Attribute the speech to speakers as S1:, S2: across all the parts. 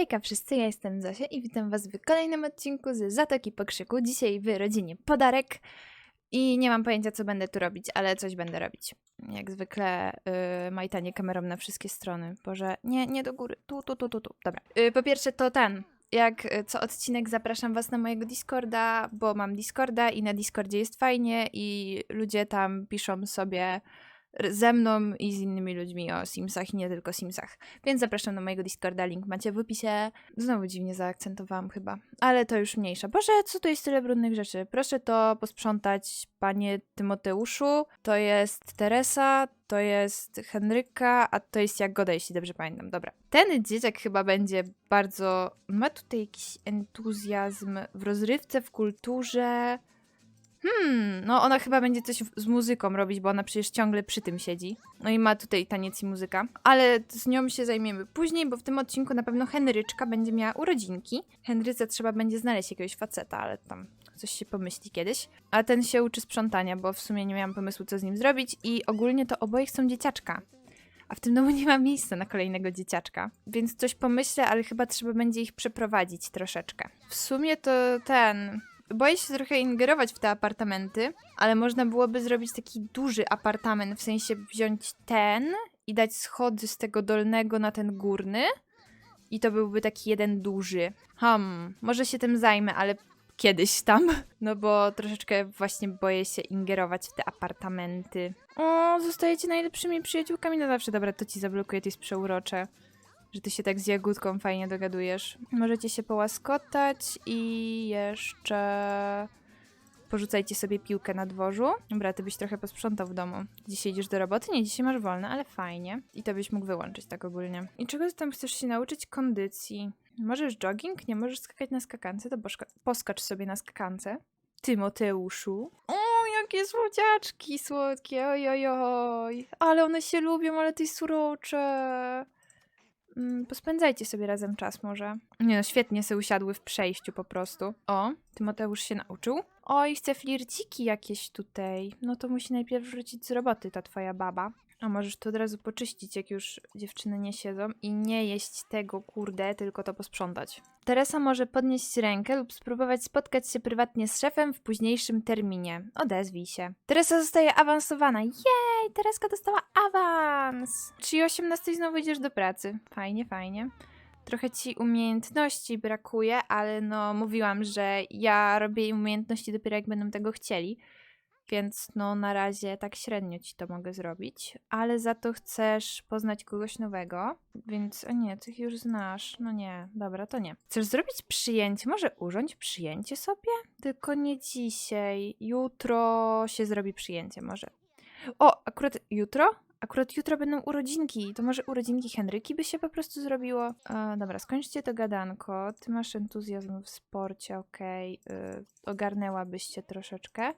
S1: Hejka wszyscy, ja jestem Zosia i witam was w kolejnym odcinku z Zatoki Pokrzyku. Dzisiaj w rodzinie podarek i nie mam pojęcia co będę tu robić, ale coś będę robić. Jak zwykle yy, majtanie kamerą na wszystkie strony. Boże, nie, nie do góry, tu, tu, tu, tu, tu. Dobra. Yy, po pierwsze to ten, jak y, co odcinek zapraszam was na mojego Discorda, bo mam Discorda i na Discordzie jest fajnie i ludzie tam piszą sobie ze mną i z innymi ludźmi o Simsach i nie tylko Simsach. Więc zapraszam na mojego Discorda, link macie w opisie. Znowu dziwnie zaakcentowałam chyba, ale to już mniejsza. Boże, co tu jest tyle brudnych rzeczy? Proszę to posprzątać, panie Tymoteuszu. To jest Teresa, to jest Henryka, a to jest Jagoda, jeśli dobrze pamiętam. Dobra. Ten dzieciak chyba będzie bardzo... Ma tutaj jakiś entuzjazm w rozrywce, w kulturze... Hmm, no ona chyba będzie coś z muzyką robić, bo ona przecież ciągle przy tym siedzi. No i ma tutaj taniec i muzyka. Ale z nią się zajmiemy później, bo w tym odcinku na pewno Henryczka będzie miała urodzinki. Henryce trzeba będzie znaleźć jakiegoś faceta, ale tam coś się pomyśli kiedyś. A ten się uczy sprzątania, bo w sumie nie miałam pomysłu, co z nim zrobić i ogólnie to oboje chcą dzieciaczka. A w tym domu nie ma miejsca na kolejnego dzieciaczka, więc coś pomyślę, ale chyba trzeba będzie ich przeprowadzić troszeczkę. W sumie to ten. Boję się trochę ingerować w te apartamenty, ale można byłoby zrobić taki duży apartament, w sensie wziąć ten i dać schody z tego dolnego na ten górny. I to byłby taki jeden duży. Hmm, może się tym zajmę, ale kiedyś tam. No bo troszeczkę właśnie boję się ingerować w te apartamenty. O, zostajecie najlepszymi przyjaciółkami na zawsze. Dobra, to ci zablokuję, to jest przeurocze. Że ty się tak z Jagódką fajnie dogadujesz. Możecie się połaskotać i jeszcze... Porzucajcie sobie piłkę na dworzu. Dobra, ty byś trochę posprzątał w domu. Dzisiaj idziesz do roboty? Nie, dzisiaj masz wolne, ale fajnie. I to byś mógł wyłączyć tak ogólnie. I czego tam chcesz się nauczyć? Kondycji. Możesz jogging? Nie możesz skakać na skakance? To poskacz sobie na skakance. Tymoteuszu. O, jakie słodziaczki słodkie, oj, oj, oj. Ale one się lubią, ale ty jest urocze. Mm, Pospędzajcie sobie razem czas może. Nie no, świetnie se usiadły w przejściu po prostu. O, Tymoteusz się nauczył. Oj, chce flirciki jakieś tutaj. No to musi najpierw wrócić z roboty ta twoja baba. A możesz to od razu poczyścić, jak już dziewczyny nie siedzą i nie jeść tego, kurde, tylko to posprzątać. Teresa może podnieść rękę lub spróbować spotkać się prywatnie z szefem w późniejszym terminie. Odezwij się. Teresa zostaje awansowana. Jej, Tereska dostała awans! Czyli o 18 znowu idziesz do pracy. Fajnie, fajnie. Trochę ci umiejętności brakuje, ale no mówiłam, że ja robię umiejętności dopiero jak będą tego chcieli. Więc no na razie tak średnio ci to mogę zrobić, ale za to chcesz poznać kogoś nowego, więc o nie, ty ich już znasz. No nie, dobra, to nie. Chcesz zrobić przyjęcie? Może urządź przyjęcie sobie? Tylko nie dzisiaj. Jutro się zrobi przyjęcie może. O, akurat jutro? Akurat jutro będą urodzinki. To może urodzinki Henryki by się po prostu zrobiło? Dobra, skończcie to gadanko. Ty masz entuzjazm w sporcie, okej. y, ogarnęłabyście troszeczkę.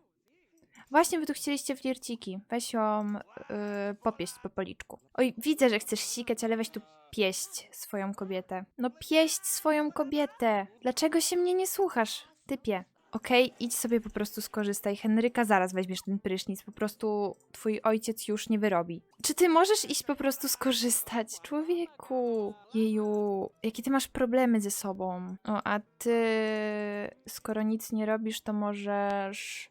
S1: Właśnie wy tu chcieliście flirciki. Weź ją yy, popieść po policzku. Oj, widzę, że chcesz sikać, ale weź tu pieść swoją kobietę. No pieść swoją kobietę. Dlaczego się mnie nie słuchasz, typie? Okej, idź sobie po prostu skorzystaj. Henryka, zaraz weźmiesz ten prysznic. Po prostu twój ojciec już nie wyrobi. Czy ty możesz iść po prostu skorzystać? Człowieku. Jeju, jakie ty masz problemy ze sobą. O, a ty, skoro nic nie robisz, to możesz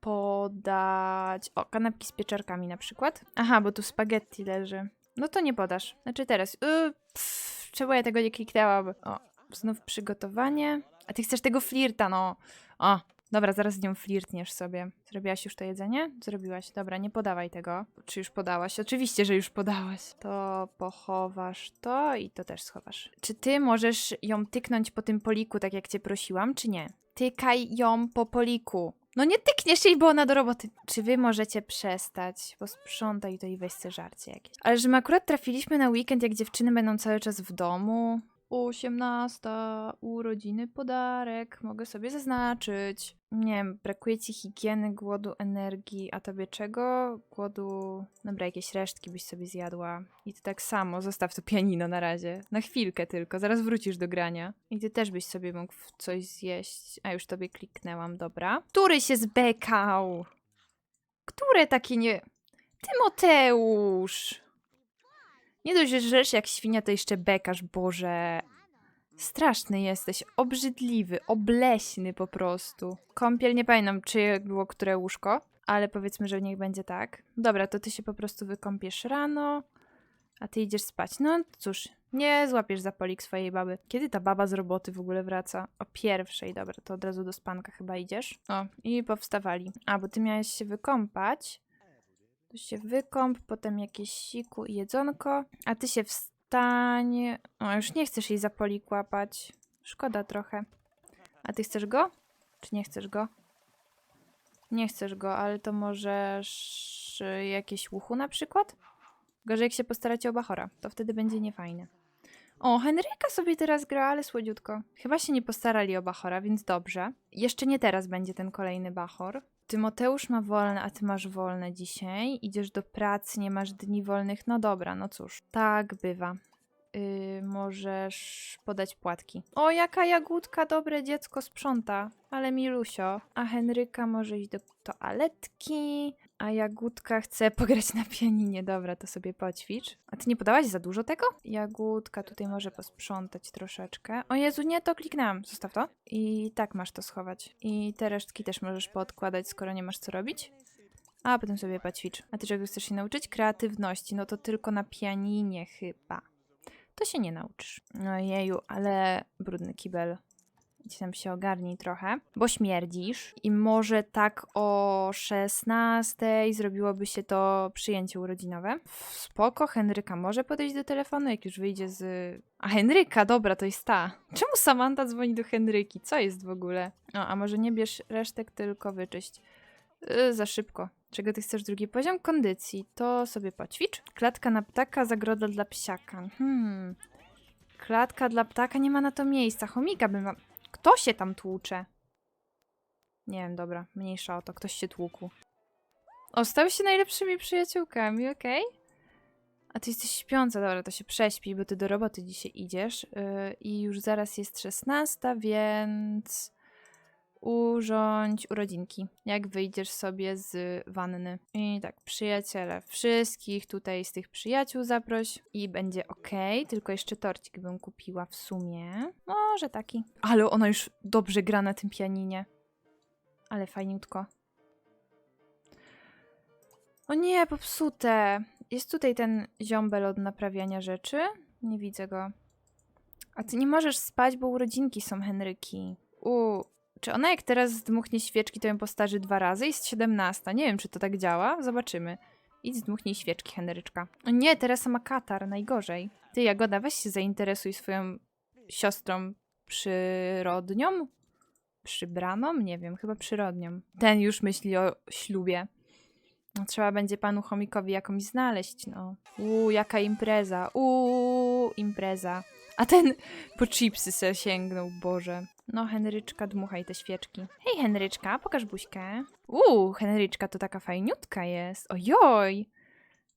S1: podać. O, kanapki z pieczarkami na przykład. Aha, bo tu spaghetti leży. No to nie podasz. Znaczy teraz. Yy, pff, czemu ja tego nie kliknęłam? O, znów przygotowanie. A ty chcesz tego flirta, no. O, dobra, zaraz z nią flirtniesz sobie. Zrobiłaś już to jedzenie? Zrobiłaś. Dobra, nie podawaj tego. Czy już podałaś? Oczywiście, że już podałaś. To pochowasz to i to też schowasz. Czy ty możesz ją tyknąć po tym poliku, tak jak cię prosiłam, czy nie? Tykaj ją po poliku. No nie tykniesz jej, bo ona do roboty. Czy wy możecie przestać? Posprzątaj to i weź se żarcie jakieś. Ale że my akurat trafiliśmy na weekend, jak dziewczyny będą cały czas w domu. 18. Urodziny, podarek. Mogę sobie zaznaczyć. Nie wiem, brakuje ci higieny, głodu, energii, a tobie czego? Głodu... Dobra, jakieś resztki byś sobie zjadła. I ty tak samo, zostaw to pianino na razie. Na chwilkę tylko, zaraz wrócisz do grania. I ty też byś sobie mógł coś zjeść. A już tobie kliknęłam, dobra. Który się zbekał? Które takie nie... Tymoteusz! Nie dość, że żresz jak świnia, to jeszcze bekasz, Boże. Straszny jesteś, obrzydliwy, obleśny po prostu. Kąpiel, nie pamiętam czyje było które łóżko, ale powiedzmy, że niech będzie tak. Dobra, to ty się po prostu wykąpiesz rano, a ty idziesz spać. No cóż, nie złapiesz za polik swojej baby. Kiedy ta baba z roboty w ogóle wraca? O pierwszej, dobra, to od razu do spanka chyba idziesz. O, i powstawali. A, bo ty miałeś się wykąpać. To się wykąp, potem jakieś siku i jedzonko, a ty się wstań. O, już nie chcesz jej za. Szkoda trochę. A ty chcesz go? Czy nie chcesz go? Nie chcesz go, ale to możesz y, jakieś łuchu na przykład? Gorzej jak się postaracie o Bachora, to wtedy będzie niefajne. O, Henryka sobie teraz gra, ale słodziutko. Chyba się nie postarali o Bachora, więc dobrze. Jeszcze nie teraz będzie ten kolejny Bachor. Tymoteusz ma wolne, a ty masz wolne dzisiaj. Idziesz do pracy, nie masz dni wolnych. No dobra, no cóż, tak bywa. Yy, możesz podać płatki. O, jaka jagódka, dobre dziecko sprząta, ale milusio. A Henryka może iść do toaletki, a Jagódka chce pograć na pianinie. Dobra, to sobie poćwicz. A ty nie podałaś za dużo tego? Jagódka tutaj może posprzątać troszeczkę. O Jezu, nie, to kliknęłam. Zostaw to. I tak masz to schować. I te resztki też możesz poodkładać, skoro nie masz co robić. A potem sobie poćwicz. A ty czego chcesz się nauczyć? Kreatywności. No to tylko na pianinie chyba. To się nie nauczysz. No jeju, ale brudny kibel. Idź tam się ogarnij trochę, bo śmierdzisz i może tak o 16 zrobiłoby się to przyjęcie urodzinowe. Spoko, Henryka może podejść do telefonu, jak już wyjdzie z... A Henryka, dobra, to jest ta. Czemu Samantha dzwoni do Henryki? Co jest w ogóle? No, a może nie bierz resztek, tylko wyczyść. Yy, za szybko. Czego ty chcesz? Drugi poziom kondycji. To sobie poćwicz. Klatka na ptaka, zagroda dla psiaka. Hmm. Klatka dla ptaka, nie ma na to miejsca. Chomika bym. Kto się tam tłucze? Nie wiem, dobra, mniejsza o to, ktoś się tłukł. O, stały się najlepszymi przyjaciółkami, okej? A ty jesteś śpiąca, dobra, to się prześpi, bo ty do roboty dzisiaj idziesz. Yy, I już zaraz jest 16, więc urządź urodzinki. Jak wyjdziesz sobie z wanny. I tak, przyjaciele, wszystkich tutaj z tych przyjaciół zaproś i będzie ok. Tylko jeszcze torcik bym kupiła w sumie. Może taki. Ale ona już dobrze gra na tym pianinie. Ale fajniutko. O nie, popsute. Jest tutaj ten ziombel od naprawiania rzeczy. Nie widzę go. A ty nie możesz spać, bo urodzinki są Henryki. U, czy ona jak teraz zdmuchnie świeczki, to ją postarzy dwa razy? Jest 17. Nie wiem, czy to tak działa. Zobaczymy. Idź zdmuchnij świeczki, Henryczka. O nie, teraz ma katar. Najgorzej. Ty, Jagoda, weź się zainteresuj swoją siostrą przyrodnią? Przybraną? Nie wiem, chyba przyrodnią. Ten już myśli o ślubie. No, trzeba będzie panu chomikowi jakąś znaleźć, no. Uuu, jaka impreza. Uuu, impreza. A ten po chipsy se sięgnął, Boże. No, Henryczka, dmuchaj te świeczki. Hej, Henryczka, pokaż buźkę. Uuu, Henryczka to taka fajniutka jest. Ojoj!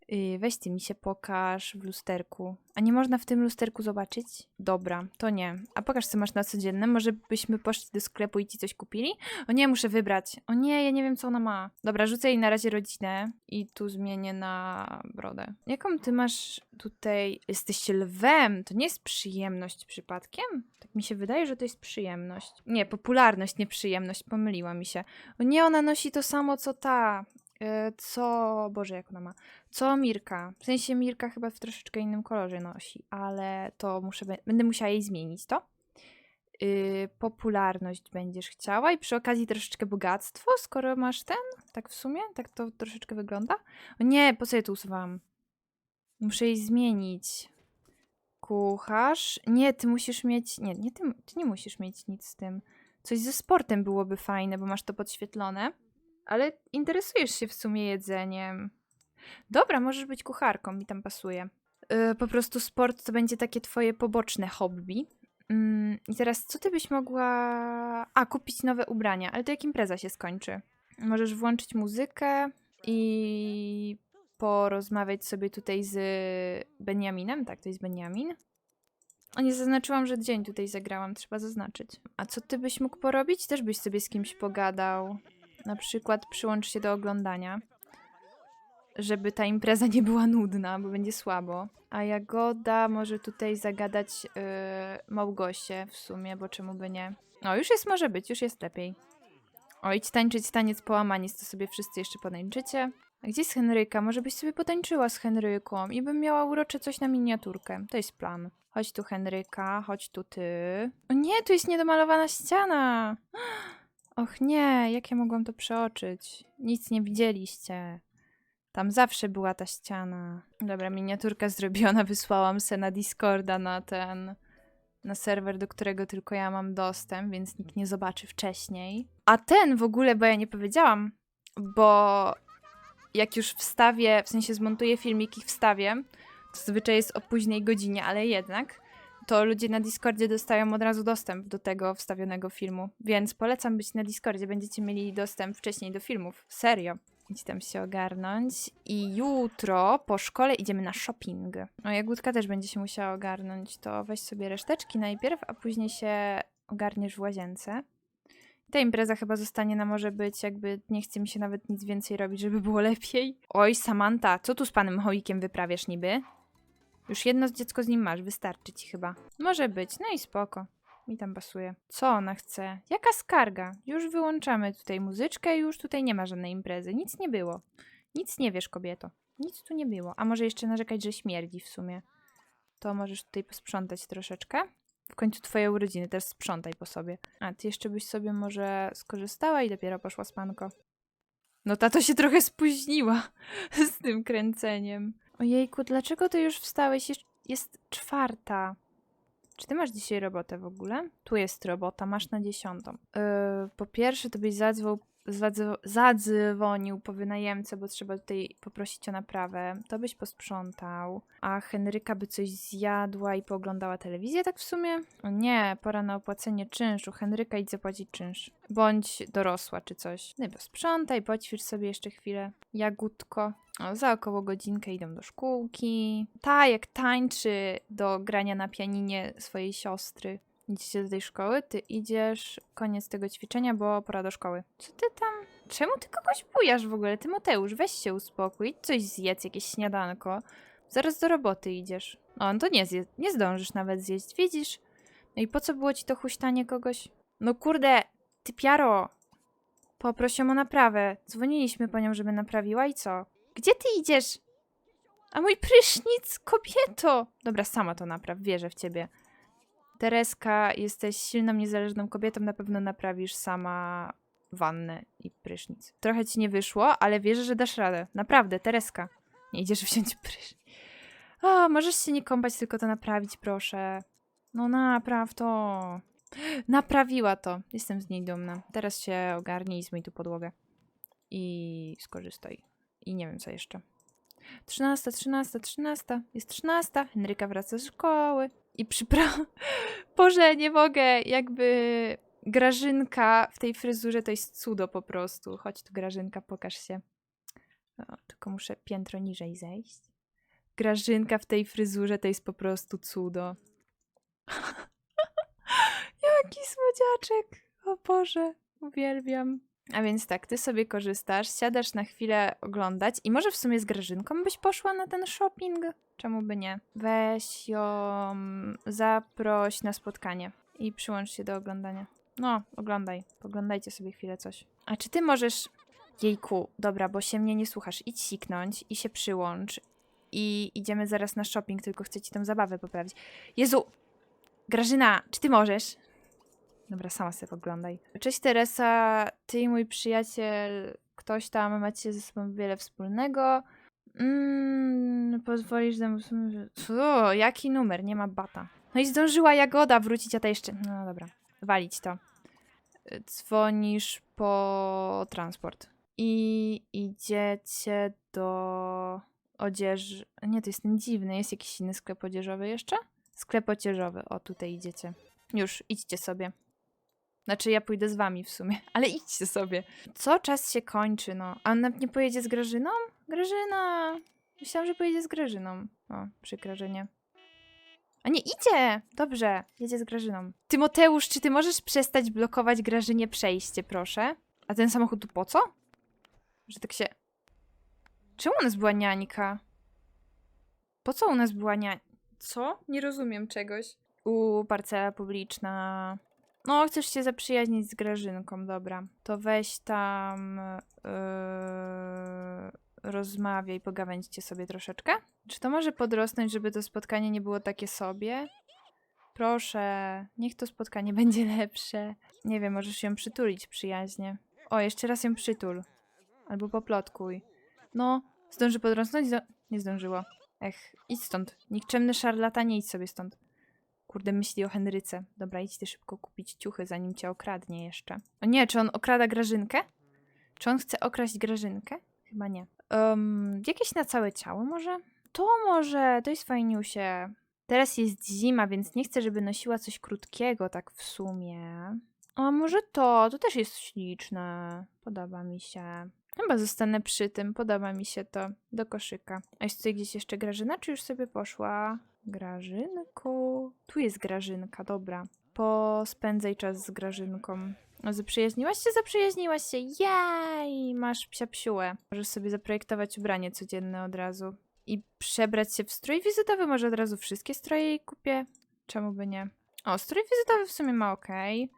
S1: Yy, weź ty mi się pokaż w lusterku. A nie można w tym lusterku zobaczyć? Dobra, to nie. A pokaż co masz na codzienne. Może byśmy poszli do sklepu i ci coś kupili? O nie, muszę wybrać. O nie, ja nie wiem co ona ma. Dobra, rzucę jej na razie rodzinę i tu zmienię na brodę. Jaką ty masz tutaj... Jesteście lwem. To nie jest przyjemność przypadkiem? Tak mi się wydaje, że to jest przyjemność. Nie, popularność, nie przyjemność. Pomyliła mi się. O nie, ona nosi to samo co ta. Yy, co... Boże, jak ona ma? Co Mirka? W sensie Mirka chyba w troszeczkę innym kolorze nosi, ale to muszę, będę musiała jej zmienić to. Yy, popularność będziesz chciała i przy okazji troszeczkę bogactwo, skoro masz ten, tak w sumie, tak to troszeczkę wygląda. O nie, po co ja to usuwałam? Muszę jej zmienić. Kucharz? Nie, ty musisz mieć, nie, nie ty, ty nie musisz mieć nic z tym. Coś ze sportem byłoby fajne, bo masz to podświetlone. Ale interesujesz się w sumie jedzeniem. Dobra, możesz być kucharką, mi tam pasuje. Yy, po prostu sport to będzie takie twoje poboczne hobby. Ym, I teraz, co ty byś mogła. A, kupić nowe ubrania, ale to jak impreza się skończy? Możesz włączyć muzykę i porozmawiać sobie tutaj z Benjaminem. Tak, to jest Benjamin. O, nie zaznaczyłam, że dzień tutaj zagrałam, trzeba zaznaczyć. A co ty byś mógł porobić? Też byś sobie z kimś pogadał. Na przykład przyłącz się do oglądania. żeby ta impreza nie była nudna, bo będzie słabo. A Jagoda może tutaj zagadać yy, Małgosię w sumie, bo czemu by nie. O, już jest, może być, już jest lepiej. O, idź tańczyć taniec połamaniec, to sobie wszyscy jeszcze potańczycie. A gdzie jest Henryka? Może byś sobie potańczyła z Henryką i bym miała urocze coś na miniaturkę. To jest plan. Chodź tu Henryka, chodź tu ty. O nie, tu jest niedomalowana ściana. Och nie, jak ja mogłam to przeoczyć? Nic nie widzieliście. Tam zawsze była ta ściana. Dobra, miniaturka zrobiona, wysłałam se na Discorda na ten, na serwer, do którego tylko ja mam dostęp, więc nikt nie zobaczy wcześniej. A ten w ogóle, bo ja nie powiedziałam, bo jak już wstawię, w sensie zmontuję filmik i wstawię, to zazwyczaj jest o późnej godzinie, ale jednak, to ludzie na Discordzie dostają od razu dostęp do tego wstawionego filmu. Więc polecam być na Discordzie, będziecie mieli dostęp wcześniej do filmów. Serio. Idź tam się ogarnąć. I jutro po szkole idziemy na shopping. No Jagódka też będzie się musiała ogarnąć, to weź sobie reszteczki najpierw, a później się ogarniesz w łazience. Ta impreza chyba zostanie na może być, jakby nie chce mi się nawet nic więcej robić, żeby było lepiej. Oj, Samantha, co tu z panem Hoikiem wyprawiasz niby? Już jedno dziecko z nim masz, wystarczy ci chyba. Może być, no i spoko. Mi tam pasuje. Co ona chce? Jaka skarga? Już wyłączamy tutaj muzyczkę już tutaj nie ma żadnej imprezy. Nic nie było. Nic nie wiesz, kobieto. Nic tu nie było. A może jeszcze narzekać, że śmierdzi w sumie. To możesz tutaj posprzątać troszeczkę. W końcu twoje urodziny, też sprzątaj po sobie. A, ty jeszcze byś sobie może skorzystała i dopiero poszła spanko. No tato się trochę spóźniła z tym kręceniem. Ojejku, dlaczego ty już wstałeś? Jest, czwarta. Czy ty masz dzisiaj robotę w ogóle? Tu jest robota, masz na dziesiątą. Yy, po pierwsze, to byś zadzwo, zadzwo, zadzwonił po wynajemcę, bo trzeba tutaj poprosić o naprawę. To byś posprzątał. A Henryka by coś zjadła i pooglądała telewizję tak w sumie? O nie, pora na opłacenie czynszu. Henryka idź zapłacić czynsz. Bądź dorosła czy coś. No i posprzątaj, poćwicz sobie jeszcze chwilę. Jagódko. O, za około godzinkę idą do szkółki. Ta jak tańczy do grania na pianinie swojej siostry. Idziecie do tej szkoły, ty idziesz, koniec tego ćwiczenia, bo pora do szkoły. Co ty tam? Czemu ty kogoś bujasz w ogóle? Tymoteusz, weź się uspokój, coś zjedz, jakieś śniadanko. Zaraz do roboty idziesz. O, no to nie zje, nie zdążysz nawet zjeść, widzisz? No i po co było ci to huśtanie kogoś? No kurde, ty piaro! Poproś ją o naprawę. Dzwoniliśmy po nią, żeby naprawiła i co? Gdzie ty idziesz? A mój prysznic, kobieto! Dobra, sama to napraw, wierzę w ciebie. Tereska, jesteś silną, niezależną kobietą, na pewno naprawisz sama wannę i prysznic. Trochę ci nie wyszło, ale wierzę, że dasz radę. Naprawdę, Tereska. Nie idziesz wziąć prysznic. O, możesz się nie kąpać, tylko to naprawić, proszę. No napraw to. Naprawiła to. Jestem z niej dumna. Teraz się ogarnij i zmyj tu podłogę. I skorzystaj. I nie wiem co jeszcze. 13, 13, 13. Jest 13. Henryka wraca z szkoły. I przypra... Boże, nie mogę. Jakby Grażynka w tej fryzurze to jest cudo po prostu. Chodź tu Grażynka, pokaż się. O, tylko muszę piętro niżej zejść. Grażynka w tej fryzurze to jest po prostu cudo. Jaki słodziaczek. O Boże, uwielbiam. A więc tak, ty sobie korzystasz, siadasz na chwilę oglądać i może w sumie z Grażynką byś poszła na ten shopping? Czemu by nie? Weź ją, zaproś na spotkanie i przyłącz się do oglądania. No, oglądaj, poglądajcie sobie chwilę coś. A czy ty możesz... Jejku, dobra, bo się mnie nie słuchasz. Idź siknąć i się przyłącz i idziemy zaraz na shopping, tylko chcę ci tą zabawę poprawić. Jezu! Grażyna, czy ty możesz? Dobra, sama sobie oglądaj. Cześć Teresa, ty i mój przyjaciel, ktoś tam, macie ze sobą wiele wspólnego. Mm, pozwolisz nam... Co? Jaki numer? Nie ma bata. No i zdążyła Jagoda wrócić, a ta jeszcze... No dobra, walić to. Dzwonisz po transport. I idziecie do odzieży... Nie, to jest ten dziwny. Jest jakiś inny sklep odzieżowy jeszcze? Sklep odzieżowy. O, tutaj idziecie. Już, idźcie sobie. Znaczy, ja pójdę z wami w sumie, ale idźcie sobie. Co? Czas się kończy, no. A ona nie pojedzie z Grażyną? Grażyna! Myślałam, że pojedzie z Grażyną. O, przykro, że nie. A nie, idzie! Dobrze, jedzie z Grażyną. Tymoteusz, czy ty możesz przestać blokować Grażynie przejście, proszę? A ten samochód tu po co? Że tak się... Czemu u nas była niańka? Po co u nas była niańka? Co? Nie rozumiem czegoś. U, parcela publiczna. No, chcesz się zaprzyjaźnić z Grażynką, dobra. To weź tam... Yy, rozmawiaj, pogawędźcie sobie troszeczkę. Czy to może podrosnąć, żeby to spotkanie nie było takie sobie? Proszę, niech to spotkanie będzie lepsze. Nie wiem, możesz ją przytulić przyjaźnie. O, jeszcze raz ją przytul. Albo poplotkuj. No, zdąży podrosnąć? Nie zdążyło. Ech, idź stąd. Nikczemny szarlatanie, idź sobie stąd. Kurde, myśli o Henryce. Dobra, idź ty szybko kupić ciuchy, zanim cię okradnie jeszcze. O nie, czy on okrada Grażynkę? Czy on chce okraść Grażynkę? Chyba nie. Um, jakieś na całe ciało może? To może, to jest fajniusie. Teraz jest zima, więc nie chcę, żeby nosiła coś krótkiego, tak w sumie. A może to, to też jest śliczne. Podoba mi się. Chyba zostanę przy tym, podoba mi się to. Do koszyka. A jest tutaj gdzieś jeszcze Grażyna, czy już sobie poszła? Grażynku. Tu jest Grażynka, dobra. Pospędzaj czas z Grażynką. Zaprzyjaźniłaś się? Zaprzyjaźniłaś się! Jej! Masz psia psiułę. Możesz sobie zaprojektować ubranie codzienne od razu. I przebrać się w strój wizytowy. Może od razu wszystkie stroje jej kupię? Czemu by nie? O, strój wizytowy w sumie ma okej.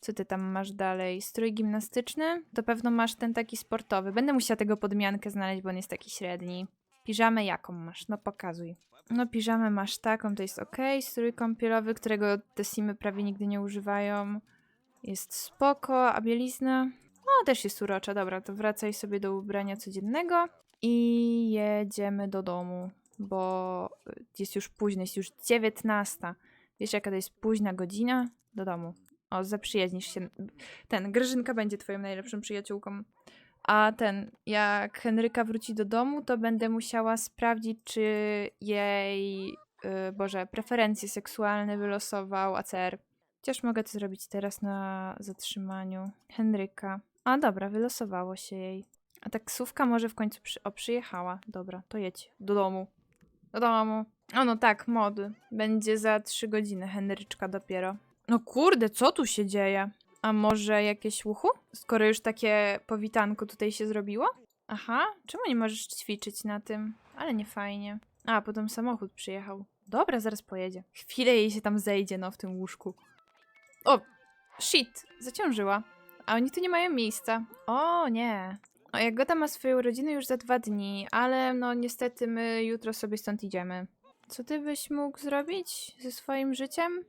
S1: Co ty tam masz dalej? Strój gimnastyczny? To pewno masz ten taki sportowy. Będę musiała tego podmiankę znaleźć, bo on jest taki średni. Piżamę jaką masz? No pokazuj. No piżamę masz taką, to jest ok. Strój kąpielowy, którego te simy prawie nigdy nie używają. Jest spoko, a bielizna? No też jest urocza. Dobra, to wracaj sobie do ubrania codziennego i jedziemy do domu, bo jest już późno, jest już 19. Wiesz jaka to jest późna godzina? Do domu. O, zaprzyjaźnisz się. Ten, Grażynka będzie twoją najlepszą przyjaciółką. A ten, jak Henryka wróci do domu, to będę musiała sprawdzić, czy jej, yy, Boże, preferencje seksualne wylosował ACR. Chociaż mogę to zrobić teraz na zatrzymaniu. Henryka. A dobra, wylosowało się jej. A taksówka może w końcu przy... O, przyjechała. Dobra, to jedź. Do domu. Do domu. O no tak, mody. Będzie za trzy godziny, Henryczka dopiero. No kurde, co tu się dzieje? A może jakieś uchu? Skoro już takie powitanko tutaj się zrobiło? Aha, czemu nie możesz ćwiczyć na tym? Ale nie fajnie. A, potem samochód przyjechał. Dobra, zaraz pojedzie. Chwilę jej się tam zejdzie, no, w tym łóżku. O, shit, zaciążyła. A oni tu nie mają miejsca. O, nie. O, Jagoda ma swoje urodziny już za dwa dni, ale no niestety my jutro sobie stąd idziemy. Co ty byś mógł zrobić ze swoim życiem?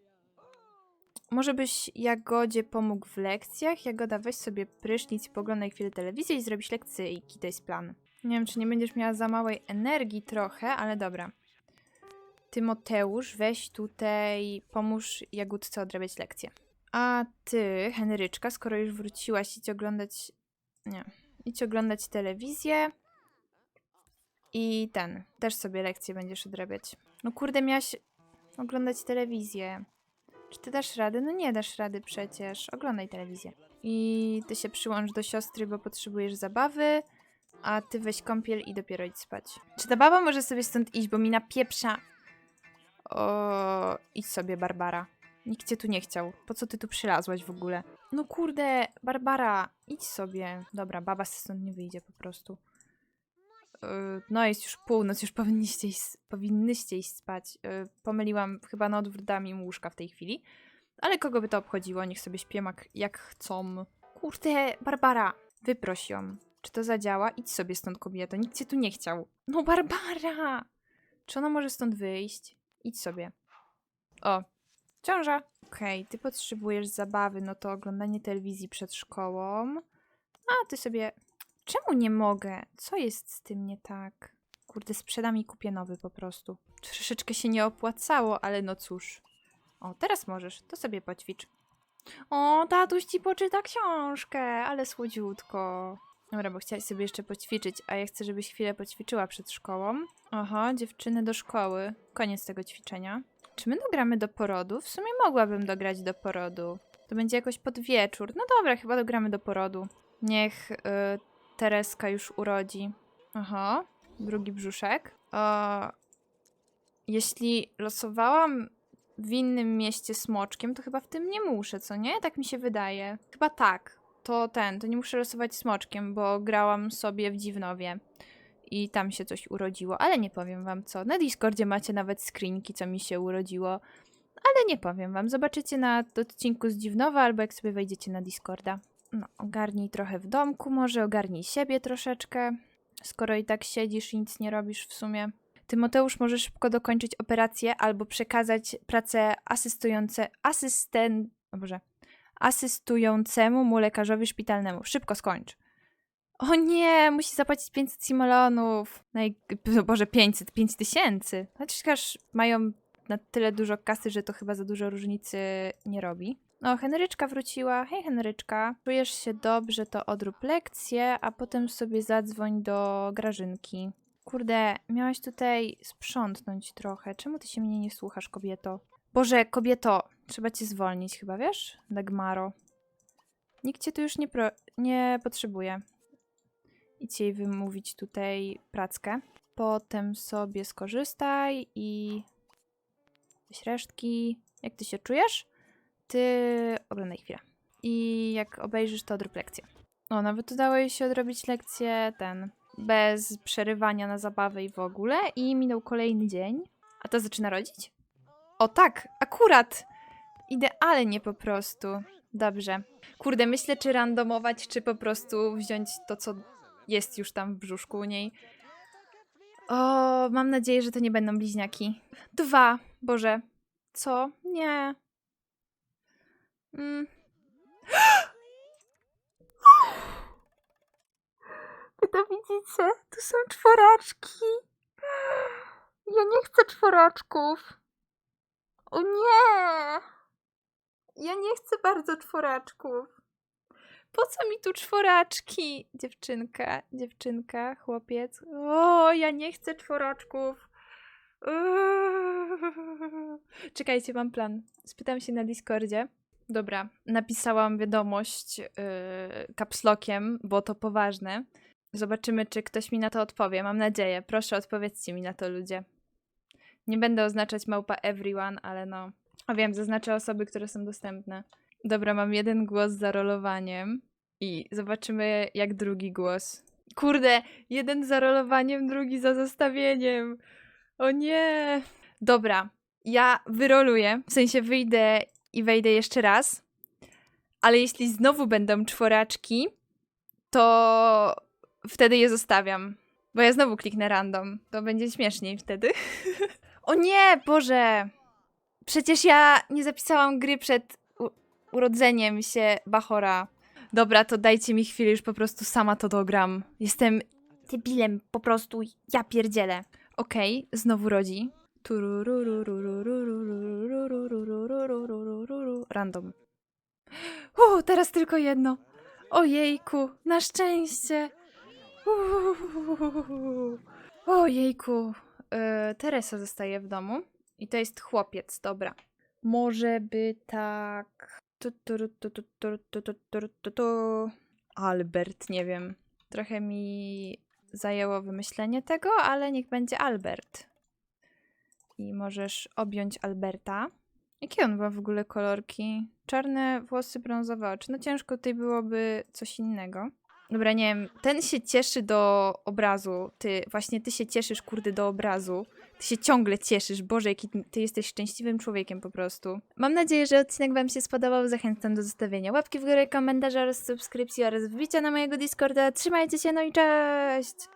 S1: Może byś Jagodzie pomógł w lekcjach? Jagoda, weź sobie prysznic, poglądaj chwilę telewizję i zrobić lekcyjki. To jest plan. Nie wiem, czy nie będziesz miała za małej energii trochę, ale dobra. Tymoteusz, weź tutaj, pomóż Jagódce odrabiać lekcje. A ty, Henryczka, skoro już wróciłaś, idź oglądać... Nie. Idź oglądać telewizję. I ten, też sobie lekcje będziesz odrabiać. No kurde, miałaś oglądać telewizję. Czy ty dasz radę? No nie dasz rady przecież. Oglądaj telewizję. I ty się przyłącz do siostry, bo potrzebujesz zabawy, a ty weź kąpiel i dopiero idź spać. Czy ta baba może sobie stąd iść, bo mi napieprza... O, idź sobie, Barbara. Nikt cię tu nie chciał. Po co ty tu przylazłaś w ogóle? No kurde, Barbara, idź sobie. Dobra, baba stąd nie wyjdzie po prostu. Yy, No jest już północ, już powinniście iść, powinnyście iść spać. Yy, Pomyliłam, chyba na odwrót im łóżka w tej chwili. Ale kogo by to obchodziło? Niech sobie śpią jak, jak chcą. Kurde, Barbara, wyproś ją. Czy to zadziała? Idź sobie stąd, kobieto. Nikt cię tu nie chciał. No, Barbara! Czy ona może stąd wyjść? Idź sobie. O, ciąża. Okej, ty potrzebujesz zabawy, no to oglądanie telewizji przed szkołą. A ty sobie. Czemu nie mogę? Co jest z tym nie tak? Kurde, sprzedam i kupię nowy po prostu. Troszeczkę się nie opłacało, ale no cóż. O, teraz możesz, to sobie poćwicz. O, tatuś ci poczyta książkę, ale słodziutko. Dobra, bo chciałaś sobie jeszcze poćwiczyć, a ja chcę, żebyś chwilę poćwiczyła przed szkołą. Oho, dziewczyny do szkoły. Koniec tego ćwiczenia. Czy my dogramy do porodu? W sumie mogłabym dograć do porodu. To będzie jakoś pod wieczór. No dobra, chyba dogramy do porodu. Niech y, Tereska już urodzi. Aha, drugi brzuszek. Jeśli losowałam w innym mieście smoczkiem, to chyba w tym nie muszę, co nie? Tak mi się wydaje. Chyba tak. To ten, to nie muszę losować smoczkiem, bo grałam sobie w Dziwnowie i tam się coś urodziło, ale nie powiem wam co. Na Discordzie macie nawet skrinki, co mi się urodziło, ale nie powiem wam. Zobaczycie na odcinku z Dziwnowa albo jak sobie wejdziecie na Discorda. No, ogarnij trochę w domku, może ogarnij siebie troszeczkę, skoro i tak siedzisz i nic nie robisz w sumie. Tymoteusz może szybko dokończyć operację albo przekazać pracę asystujące, asystent, o Boże, asystującemu mu lekarzowi szpitalnemu. Szybko skończ. O nie, musi zapłacić 500 simoleonów. Naj... No Boże, 500, 5000. Chociaż mają na tyle dużo kasy, że to chyba za dużo różnicy nie robi. O, Henryczka wróciła. Hej, Henryczka. Czujesz się dobrze, to odrób lekcję, a potem sobie zadzwoń do Grażynki. Kurde, miałaś tutaj sprzątnąć trochę. Czemu ty się mnie nie słuchasz, kobieto? Boże, kobieto, trzeba cię zwolnić chyba, wiesz? Dagmaro. Nikt cię tu już nie, pro... nie potrzebuje. Idź jej wymówić tutaj prackę. Potem sobie skorzystaj i... Jakieś resztki. Jak ty się czujesz? ty oglądaj chwilę. I jak obejrzysz, to odrób lekcję. O, nawet udało jej się odrobić lekcję ten, bez przerywania na zabawę i w ogóle. I minął kolejny dzień. A to zaczyna rodzić? O tak, akurat! Idealnie po prostu. Dobrze. Kurde, myślę, czy randomować, czy po prostu wziąć to, co jest już tam w brzuszku u niej. O, mam nadzieję, że to nie będą bliźniaki. Dwa, Boże. Co? Nie. Mm. Wy to widzicie? Tu są czworaczki. Ja nie chcę czworaczków. O nie! Ja nie chcę bardzo czworaczków. Po co mi tu czworaczki? Dziewczynka, dziewczynka, chłopiec. O, ja nie chcę czworaczków. Uuu. Czekajcie, mam plan. Spytam się na Discordzie. Dobra, napisałam wiadomość yy, kapslokiem, bo to poważne. Zobaczymy, czy ktoś mi na to odpowie. Mam nadzieję. Proszę, odpowiedzcie mi na to, ludzie. Nie będę oznaczać małpa everyone, ale no. A wiem, zaznaczę osoby, które są dostępne. Dobra, mam jeden głos za rolowaniem i zobaczymy, jak drugi głos. Kurde, jeden za rolowaniem, drugi za zostawieniem. O nie! Dobra, ja wyroluję, w sensie wyjdę i wejdę jeszcze raz. Ale jeśli znowu będą czworaczki, to wtedy je zostawiam. Bo ja znowu kliknę random. To będzie śmieszniej wtedy. o nie, Boże! Przecież ja nie zapisałam gry przed urodzeniem się Bachora. Dobra, to dajcie mi chwilę, już po prostu sama to dogram. Jestem debilem, po prostu ja pierdzielę. Okej, okay, znowu rodzi. Random. Uuu, teraz tylko jedno. Ojejku, na szczęście. Uuu. Ojejku. Teresa zostaje w domu. I to jest chłopiec, dobra. Może by tak. Albert, nie wiem. Trochę mi zajęło wymyślenie tego, ale niech będzie Albert. I możesz objąć Alberta. Jakie on ma w ogóle kolorki? Czarne włosy, brązowe oczy. No ciężko tutaj byłoby coś innego. Dobra, nie wiem, ten się cieszy do obrazu. Ty, właśnie ty się cieszysz, kurde, do obrazu. Ty się ciągle cieszysz. Boże, jaki ty jesteś szczęśliwym człowiekiem po prostu. Mam nadzieję, że odcinek wam się spodobał. Zachęcam do zostawienia łapki w górę, komentarza oraz subskrypcji oraz wbicia na mojego Discorda. Trzymajcie się, no i cześć!